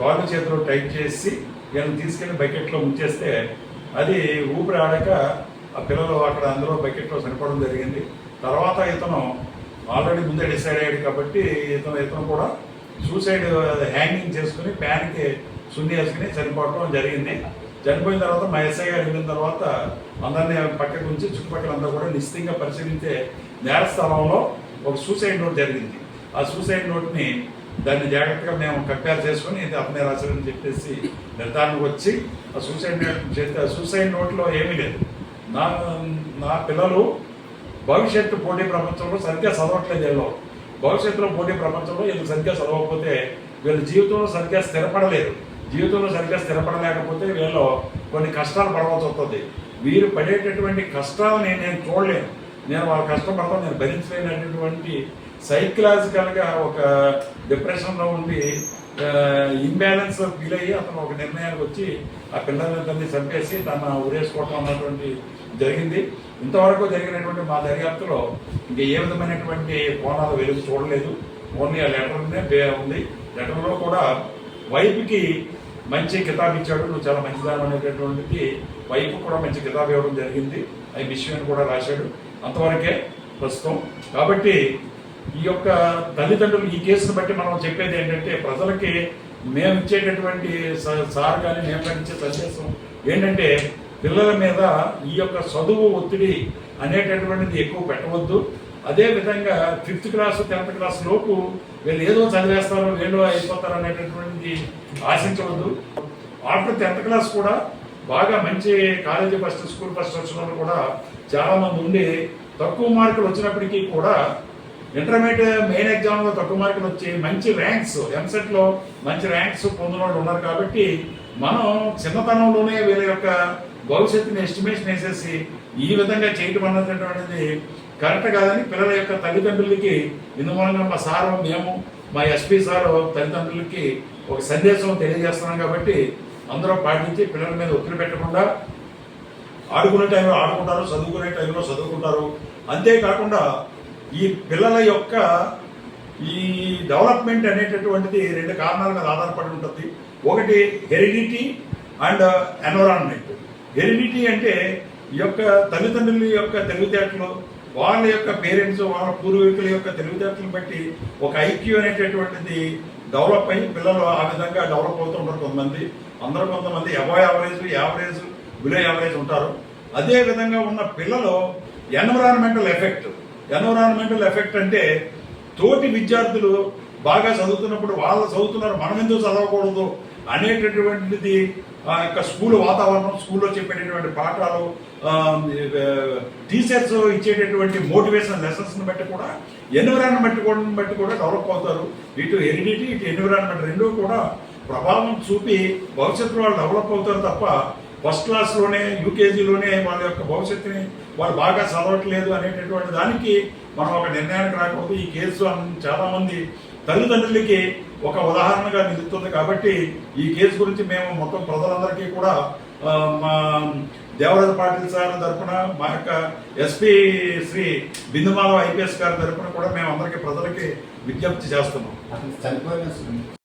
కాళ్ళు చేతులు టైట్ చేసి వీళ్ళని తీసుకెళ్ళి బకెట్లో ముంచేస్తే అది ఊపిరి ఆడక ఆ పిల్లలు అక్కడ అందరూ బకెట్లో చనిపోవడం జరిగింది. తర్వాత ఇతను ఆల్రెడీ ముందే డిసైడ్ అయ్యాడు కాబట్టి ఇతను ఇతను కూడా సూసైడ్ హ్యాంగింగ్ చేసుకుని ప్యాన్కి సున్ని వేసుకుని చనిపోవడం జరిగింది. చనిపోయిన తర్వాత మా ఎస్ఐ గారు వెళ్ళిన తర్వాత అందరినీ పక్కకు ఉంచి చుట్టుపక్కల అంతా కూడా నిశ్చితంగా పరిశీలించే నేర స్థలంలో ఒక సూసైడ్ నోట్ జరిగింది. ఆ సూసైడ్ నోట్ని దాన్ని జాగ్రత్తగా మేము కంపేర్ చేసుకుని ఇది అతనే రాశారని చెప్పేసి నిర్ధారణకు వచ్చి ఆ సూసైడ్ నోట్ చేస్తే ఆ సూసైడ్ నోట్లో ఏమీ లేదు. నా నా పిల్లలు భవిష్యత్తు పోటీ ప్రపంచంలో సరిగ్గా చదవట్లేదు వీళ్ళు భవిష్యత్తులో పోటీ ప్రపంచంలో వీళ్ళు సరిగ్గా చదవకపోతే వీళ్ళ జీవితంలో సరిగ్గా స్థిరపడలేదు. జీవితంలో సరిగ్గా స్థిరపడలేకపోతే వీళ్ళు కొన్ని కష్టాలు పడవలసి వస్తుంది. వీరు పడేటటువంటి కష్టాలని నేను చూడలేను. నేను వాళ్ళ కష్టపడతాను నేను భరించలేనటువంటి సైకలాజికల్గా ఒక డిప్రెషన్లో ఉండి ఇంబ్యాలెన్స్ ఫీల్ అయ్యి అతను ఒక నిర్ణయానికి వచ్చి ఆ పిల్లలందరినీ చంపేసి తన ఉరేసుకోవటం అన్నటువంటి జరిగింది. ఇంతవరకు జరిగినటువంటి మా దర్యాప్తులో ఇంకా ఏ విధమైనటువంటి కోణాలు వెలుగు చూడలేదు. ఓన్లీ ఆ లెటర్నే బే- ఉంది. లెటర్లో కూడా వైపుకి మంచి కితాబ్ ఇచ్చాడు. నువ్వు చాలా మంచిదానం అనేటటువంటిది వైపు కూడా మంచి కితాబ్ ఇవ్వడం జరిగింది. ఐ విషయాన్ని అని కూడా రాశాడు. అంతవరకే ప్రస్తుతం. కాబట్టి ఈ యొక్క తల్లిదండ్రులు ఈ కేసును బట్టి మనం చెప్పేది ఏంటంటే ప్రజలకి మేము ఇచ్చేటటువంటి సార్ కానీ మేము కానీ ఇచ్చే సందేశం ఏంటంటే పిల్లల మీద ఈ యొక్క చదువు ఒత్తిడి అనేటటువంటిది ఎక్కువ పెట్టవద్దు. అదే విధంగా ఫిఫ్త్ క్లాస్ టెన్త్ క్లాస్ లోపు వీళ్ళు ఏదో చదివేస్తారు వీళ్ళు అయిపోతారు అనేటటువంటిది ఆశించవద్దు. ఆఫ్టర్ టెన్త్ క్లాస్ కూడా బాగా మంచి కాలేజీ ఫస్ట్ స్కూల్ ఫస్ట్ వచ్చిన వాళ్ళు కూడా చాలా మంది ఉండి తక్కువ మార్కులు వచ్చినప్పటికీ కూడా ఇంటర్మీడియట్ మెయిన్ ఎగ్జామ్లో తక్కువ మార్కులు వచ్చి మంచి ర్యాంక్స్ ఎంసెట్లో మంచి ర్యాంక్స్ పొందిన వాళ్ళు ఉన్నారు కాబట్టి మనం చిన్నతనంలోనే వీళ్ళ యొక్క భవిష్యత్తుని ఎస్టిమేషన్ వేసేసి ఈ విధంగా చేయటం అన్నటువంటిది కరెక్ట్ కాదని పిల్లల యొక్క తల్లిదండ్రులకి ఇందుమూలంగా మా సారు మేము మా ఎస్పీ సారు తల్లిదండ్రులకి ఒక సందేశం తెలియజేస్తున్నాం కాబట్టి అందరూ పాటించి పిల్లల మీద ఒత్తిడి పెట్టకుండా ఆడుకునే టైంలో ఆడుకుంటారు చదువుకునే టైంలో చదువుకుంటారు. అంతేకాకుండా ఈ పిల్లల యొక్క ఈ డెవలప్మెంట్ అనేటటువంటిది రెండు కారణాల మీద ఆధారపడి ఉంటుంది. ఒకటి హెరిడిటీ అండ్ ఎన్విరాన్మెంట్. హెరిడిటీ అంటే ఈ యొక్క తల్లిదండ్రుల యొక్క తెలివితేటలు వాళ్ళ యొక్క పేరెంట్స్ వాళ్ళ పూర్వీకుల యొక్క తెలివితేటలను బట్టి ఒక ఐక్యూ అనేటటువంటిది డెవలప్ అయ్యి పిల్లలు ఆ విధంగా డెవలప్ అవుతుంటారు కొంతమంది. అందరూ కొంతమంది above average average below average ఉంటారు. అదే విధంగా ఉన్న పిల్లలు ఎన్విరాన్మెంటల్ ఎఫెక్ట్ ఎన్విరాన్మెంటల్ ఎఫెక్ట్ అంటే తోటి విద్యార్థులు బాగా చదువుతున్నప్పుడు వాళ్ళు చదువుతున్నారు మనం ఎందుకు చదవకూడదు అనేటటువంటిది ఆ యొక్క స్కూల్ వాతావరణం స్కూల్లో చెప్పేటటువంటి పాఠాలు టీచర్స్ ఇచ్చేటటువంటి మోటివేషన్ లెసన్స్ని బట్టి కూడా ఎన్విరాన్మెంట్ కూడా బట్టి కూడా డెవలప్ అవుతారు. ఇటు ఎరిడిటీ ఇటు ఎన్విరాన్మెంట్ రెండూ కూడా ప్రభావం చూపి భవిష్యత్తులో వాళ్ళు డెవలప్ అవుతారు తప్ప ఫస్ట్ క్లాస్లోనే యూకేజీలోనే వాళ్ళ యొక్క భవిష్యత్తుని వాళ్ళు బాగా చదవట్లేదు అనేటటువంటి దానికి మనం ఒక నిర్ణయానికి రాకూడదు ఈ కేసు చాలామంది తల్లిదండ్రులకి ఒక ఉదాహరణగా నిలుస్తుంది కాబట్టి ఈ కేసు గురించి మేము మొత్తం ప్రజలందరికీ కూడా మా దేవరాజ పాటిల్ సార్ తరఫున మా యొక్క ఎస్పీ శ్రీ బిందుమాధవ్ ఐపీఎస్ గారి తరఫున కూడా మేము అందరికీ ప్రజలకి విజ్ఞప్తి చేస్తున్నాం.